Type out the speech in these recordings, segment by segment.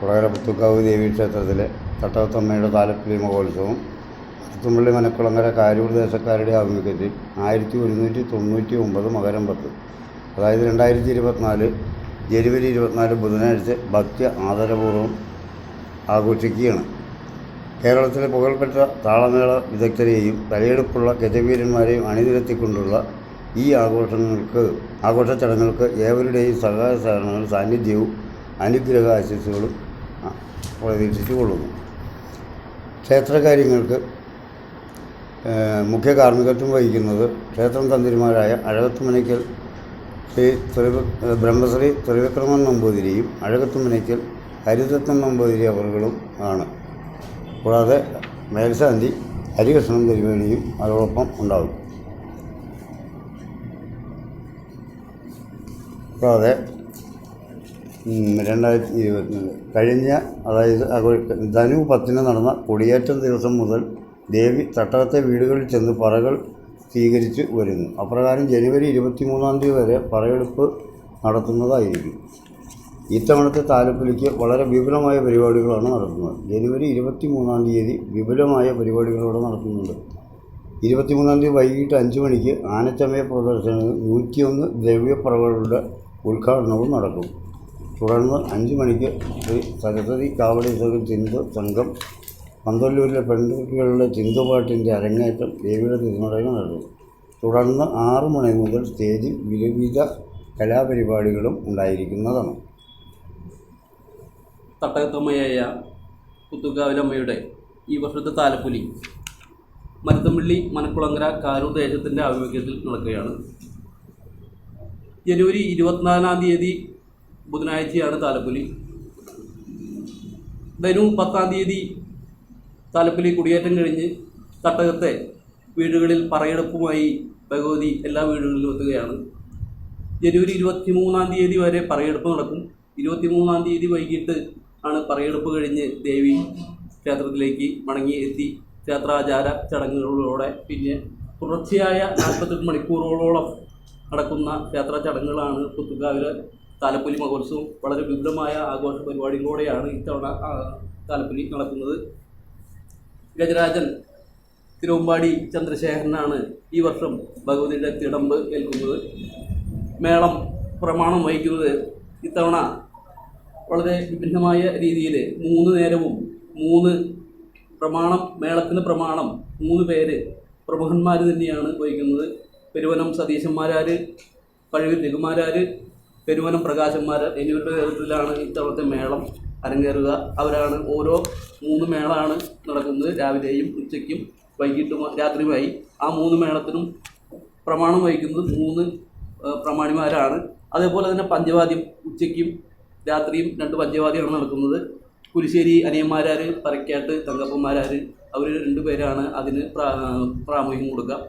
കുളകര പുത്തുക്കാവ് ദേവീ ക്ഷേത്രത്തിലെ തട്ടകത്തമ്മയുടെ താലപ്പിലി മഹോത്സവം അത്തുമ്പള്ളി മനക്കുളങ്ങര കാരൂർ ദേശക്കാരുടെ ആഭിമുഖ്യത്തിൽ ആയിരത്തി ഒരുന്നൂറ്റി തൊണ്ണൂറ്റി ഒമ്പത് മകരം പത്ത്. അതായത് രണ്ടായിരത്തി ഇരുപത്തിനാല് ജനുവരി ഇരുപത്തിനാല് ബുധനാഴ്ച ഭക്തി ആദരപൂർവം ആഘോഷിക്കുകയാണ്. കേരളത്തിലെ പുകൾപ്പെട്ട താളമേള വിദഗ്ധരെയും തലയെടുപ്പുള്ള ഗജവീരന്മാരെയും അണിനിരത്തിക്കൊണ്ടുള്ള ഈ ആഘോഷങ്ങൾക്ക് ആഘോഷ ചടങ്ങുകൾക്ക് ഏവരുടെയും സഹായ സഹകരണങ്ങൾ സാന്നിധ്യവും അനുഗ്രഹ ആശംസകളും പ്രതീക്ഷിച്ചു കൊള്ളുന്നു. ക്ഷേത്രകാര്യങ്ങൾക്ക് മുഖ്യ കാർമ്മികത്വം വഹിക്കുന്നത് ക്ഷേത്രം തന്ത്രിമാരായ അഴകത്തുമനയ്ക്കൽ ശ്രീ ത്രിവ ബ്രഹ്മശ്രീ ത്രിവിക്രമൻ നമ്പൂതിരിയും അഴകത്തുമനയ്ക്കൽ ഹരിതത്വം നമ്പൂതിരി അവറുകളും ആണ്. കൂടാതെ മേൽശാന്തി ഹരികൃഷ്ണൻ തിരുവേണിയും അതോടൊപ്പം ഉണ്ടാകും. കൂടാതെ രണ്ടായിരത്തി ഇരുപത്തിനാല് കഴിഞ്ഞ അതായത് ധനു പത്തിന് നടന്ന കൊടിയേറ്റം ദിവസം മുതൽ ദേവി തട്ടകത്തെ വീടുകളിൽ ചെന്ന് പറകൾ സ്വീകരിച്ച് വരുന്നു. അപ്രകാരം ജനുവരി ഇരുപത്തി മൂന്നാം തീയതി വരെ പറയെടുപ്പ് നടത്തുന്നതായിരിക്കും. ഇത്തവണത്തെ താലപ്പൊലിക്ക് വളരെ വിപുലമായ പരിപാടികളാണ് നടത്തുന്നത്. ജനുവരി ഇരുപത്തി മൂന്നാം തീയതി വിപുലമായ പരിപാടികളോടെ നടത്തുന്നുണ്ട്. ഇരുപത്തിമൂന്നാം തീയതി വൈകിട്ട് അഞ്ച് മണിക്ക് ആനച്ചമയ പ്രദർശനവും നൂറ്റിയൊന്ന് ദ്രവ്യപ്രകളുടെ ഉദ്ഘാടനവും നടക്കും. തുടർന്ന് അഞ്ച് മണിക്ക് ശ്രീ സരസ്വതി കാവടി ചിന്തു സംഘം പന്തല്ലൂരിലെ പെൺകുട്ടികളുടെ ചിന്തുപാട്ടിന്റെ അരങ്ങേറ്റം ദേവിയുടെ തിരുമടകൾ നടത്തും തുടർന്ന് ആറു മണി മുതൽ സ്റ്റേജിൽ വിവിധ കലാപരിപാടികളും ഉണ്ടായിരിക്കുന്നതാണ്. തട്ടകത്തമ്മയായ പുത്തുക്കാവിലമ്മയുടെ ഈ വർഷത്തെ താലപ്പൊലി മരുത്തമ്പള്ളി മനക്കുളങ്ങര കാരൂർ ദേശത്തിന്റെ ആഭിമുഖ്യത്തിൽ നടക്കുകയാണ്. ജനുവരി ഇരുപത്തിനാലാം തീയതി ബുധനാഴ്ചയാണ് താലപ്പൊലി. ധനു പത്താം തീയതി താലപ്പൊലി കുടിയേറ്റം കഴിഞ്ഞ് തട്ടകത്തെ വീടുകളിൽ പറയെടുപ്പുമായി ഭഗവതി എല്ലാ വീടുകളിലും എത്തുകയാണ്. ജനുവരി ഇരുപത്തി മൂന്നാം തീയതി വരെ പറയെടുപ്പ് നടക്കും. ഇരുപത്തി മൂന്നാം തീയതി വൈകിട്ട് ആണ് പറയെടുപ്പ് കഴിഞ്ഞ് ദേവി ക്ഷേത്രത്തിലേക്ക് മടങ്ങി എത്തി. ക്ഷേത്രാചാര ചടങ്ങുകളിലൂടെ പിന്നെ തുടർച്ചയായ നാൽപ്പത്തെട്ട് മണിക്കൂറുകളോളം നടക്കുന്ന ക്ഷേത്ര ചടങ്ങുകളാണ് പുത്തുക്കാവിലെ താലപ്പൊലി മഹോത്സവം വളരെ വിപുലമായ ആഘോഷ പരിപാടികളോടെയാണ് ഇത്തവണ ആ, താലപ്പൊലി നടക്കുന്നത്. ഗജരാജൻ തിരുവമ്പാടി ചന്ദ്രശേഖരനാണ് ഈ വർഷം ഭഗവതിയുടെ തിടമ്പ് ഏൽക്കുന്നത്. മേളം പ്രമാണം വഹിക്കുന്നത് ഇത്തവണ വളരെ വിഭിന്നമായ രീതിയിൽ മൂന്ന് നേരവും മൂന്ന് പ്രമാണം മേളത്തിന് പ്രമാണം മൂന്ന് പേര് പ്രമുഖന്മാർ തന്നെയാണ് വഹിക്കുന്നത്. പെരുവനം സതീശന്മാരാർ പഴവിൽ രഘുമാരാർ പെരുവനം പ്രകാശന്മാർ എന്നിവരുടെ നേതൃത്വത്തിലാണ് ഇത്തവണത്തെ മേളം അരങ്ങേറുക. അവരാണ് ഓരോ മൂന്ന് മേളമാണ് നടക്കുന്നത്. രാവിലെയും ഉച്ചയ്ക്കും വൈകിട്ടും രാത്രിയുമായി. ആ മൂന്ന് മേളത്തിനും പ്രമാണം വഹിക്കുന്നത് മൂന്ന് പ്രമാണിമാരാണ്. അതേപോലെ തന്നെ പഞ്ചവാദ്യം ഉച്ചയ്ക്കും രാത്രിയും രണ്ട് പഞ്ചവാദ്യമാണ് നടക്കുന്നത്. കുരിശ്ശേരി അനിയന്മാരാർ പരക്കാട്ട് തങ്കപ്പന്മാരാർ അവർ രണ്ടുപേരാണ് അതിന് പ്രാ- പ്രാമുഖ്യം കൊടുക്കുക.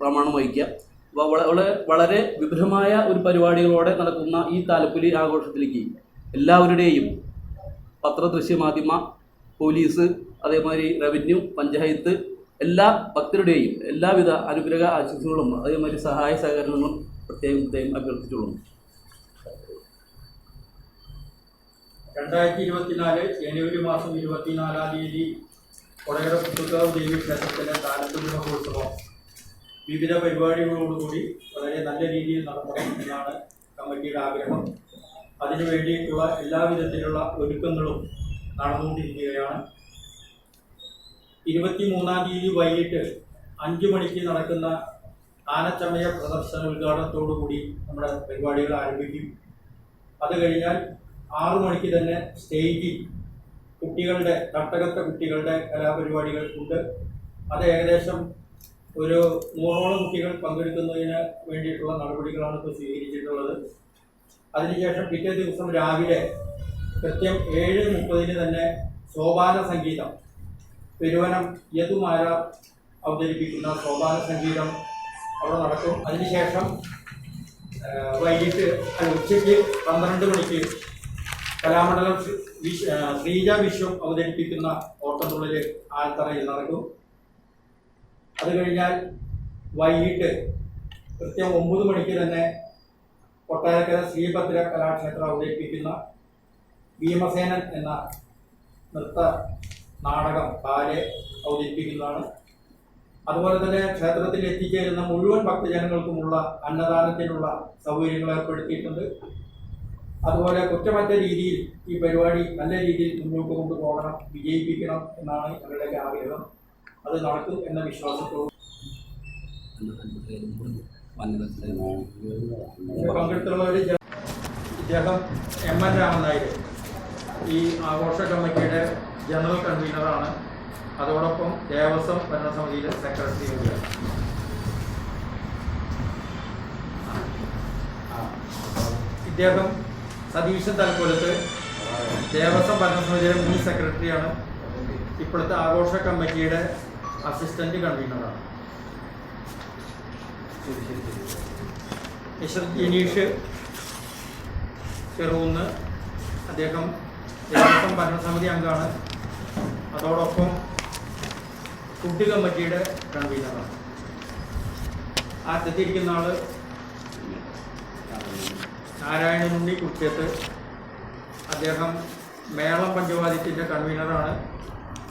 പ്രമാണം വഹിക്കുക. വളരെ വളരെ വിപുലമായ ഒരു പരിപാടികളോടെ നടക്കുന്ന ഈ താലപ്പൊലി ആഘോഷത്തിലേക്ക് എല്ലാവരുടെയും പത്രദൃശ്യ മാധ്യമ പോലീസ് അതേമാതിരി റവന്യൂ പഞ്ചായത്ത് എല്ലാ ഭക്തരുടെയും എല്ലാവിധ അനുഗ്രഹ ആശംസകളും അതേമാതിരി സഹായ സഹകരണങ്ങളും പ്രത്യേകം പ്രത്യേകം അഭ്യർത്ഥിച്ചുള്ളൂ രണ്ടായിരത്തി ഇരുപത്തിനാല് ജനുവരി മാസം ഇരുപത്തിനാലാം തീയതി കൊടകര പുത്തുക്കാവ് ദേവി ക്ഷേത്രത്തിലെ താലപ്പൊലി മഹോത്സവം. വിവിധ പരിപാടികളോടുകൂടി വളരെ നല്ല രീതിയിൽ നടത്തണം എന്നാണ് കമ്മിറ്റിയുടെ ആഗ്രഹം. അതിനു വേണ്ടിയിട്ടുള്ള എല്ലാവിധത്തിലുള്ള ഒരുക്കങ്ങളും നടന്നുകൊണ്ടിരിക്കുകയാണ്. ഇരുപത്തി മൂന്നാം തീയതി വൈകിട്ട് അഞ്ചു മണിക്ക് നടക്കുന്ന ആനച്ചമയ പ്രദർശന ഉദ്ഘാടനത്തോടുകൂടി നമ്മുടെ പരിപാടികൾ ആരംഭിക്കും. അത് കഴിഞ്ഞാൽ ആറു മണിക്ക് തന്നെ സ്റ്റേജിൽ കുട്ടികളുടെ തട്ടകത്തെ കുട്ടികളുടെ കലാപരിപാടികൾ ഉണ്ട്. അത് ഏകദേശം ഒരു നൂറോളം കുട്ടികൾ പങ്കെടുക്കുന്നതിന് വേണ്ടിയിട്ടുള്ള നടപടികളാണ് ഇപ്പോൾ സ്വീകരിച്ചിട്ടുള്ളത്. അതിനുശേഷം പിറ്റേ ദിവസം രാവിലെ കൃത്യം ഏഴ് മുപ്പതിന് തന്നെ സോപാന സംഗീതം പെരുവനം യതുമാര അവതരിപ്പിക്കുന്ന സോപാന സംഗീതം അവിടെ നടക്കും. അതിനുശേഷം വൈകിട്ട് ഉച്ചയ്ക്ക് പന്ത്രണ്ട് മണിക്ക് കലാമണ്ഡലം ശ്രീജ വിശ്വം അവതരിപ്പിക്കുന്ന ഓട്ടത്തുള്ളിൽ ആൽത്തറയിൽ നടക്കും. അത് കഴിഞ്ഞാൽ വൈകിട്ട് കൃത്യം ഒമ്പത് മണിക്ക് തന്നെ കൊട്ടാരക്കര ശ്രീഭദ്ര കലാക്ഷേത്രം അവതരിപ്പിക്കുന്ന ഭീമസേനൻ എന്ന നൃത്ത നാടകം ബാലെ അവതരിപ്പിക്കുന്നതാണ്. അതുപോലെ തന്നെ ക്ഷേത്രത്തിൽ എത്തിച്ചേരുന്ന മുഴുവൻ ഭക്തജനങ്ങൾക്കുമുള്ള അന്നദാനത്തിനുള്ള സൗകര്യങ്ങൾ ഏർപ്പെടുത്തിയിട്ടുണ്ട്. അതുപോലെ കുറ്റമറ്റ രീതിയിൽ ഈ പരിപാടി നല്ല രീതിയിൽ മുന്നോട്ട് കൊണ്ടുപോകണം വിജയിപ്പിക്കണം എന്നാണ് അവരുടെ ആഗ്രഹം. അത് നടക്കും എന്ന വിശ്വാസത്തോട് പങ്കെടുത്തുള്ളവർ ഇദ്ദേഹം എം എൻ രാമനായർ ഈ ആഘോഷ കമ്മിറ്റിയുടെ ജനറൽ കൺവീനറാണ്. അതോടൊപ്പം ദേവസ്വം ഭരണസമിതിയിലെ സെക്രട്ടറി കൂടിയാണ്. ഇദ്ദേഹം സതീശൻ തലക്കൊലത്ത് ദേവസ്വം ഭരണസമിതിയുടെ മുൻ സെക്രട്ടറിയാണ്. ഇപ്പോഴത്തെ ആഘോഷ കമ്മിറ്റിയുടെ അസിസ്റ്റന്റ് കൺവീനറാണ് ജിനീഷ് ചെറുകുന്ന് അദ്ദേഹം ദേവസ്വം ഭരണസമിതി അംഗമാണ്. അതോടൊപ്പം ഫുഡ് കമ്മിറ്റിയുടെ കൺവീനറാണ്. ആദ്യത്തിരിക്കുന്ന ആൾ നാരായണനുണ്ണി കുട്ടിയത്ത്. അദ്ദേഹം മേളം പഞ്ചവാദ്യത്തിന്റെ കൺവീനറാണ്.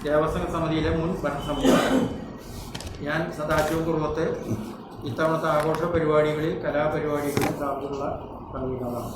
ദേവസ്വം സമിതിയിലെ മുൻ ഭരണസമിതിയാണ്. ഞാൻ സദാശിവ കുറുവത്ത് ഇത്തവണത്തെ ആഘോഷ പരിപാടികളിൽ കലാപരിപാടികളിൽ സാധ്യതയുള്ള കൺവീനറാണ്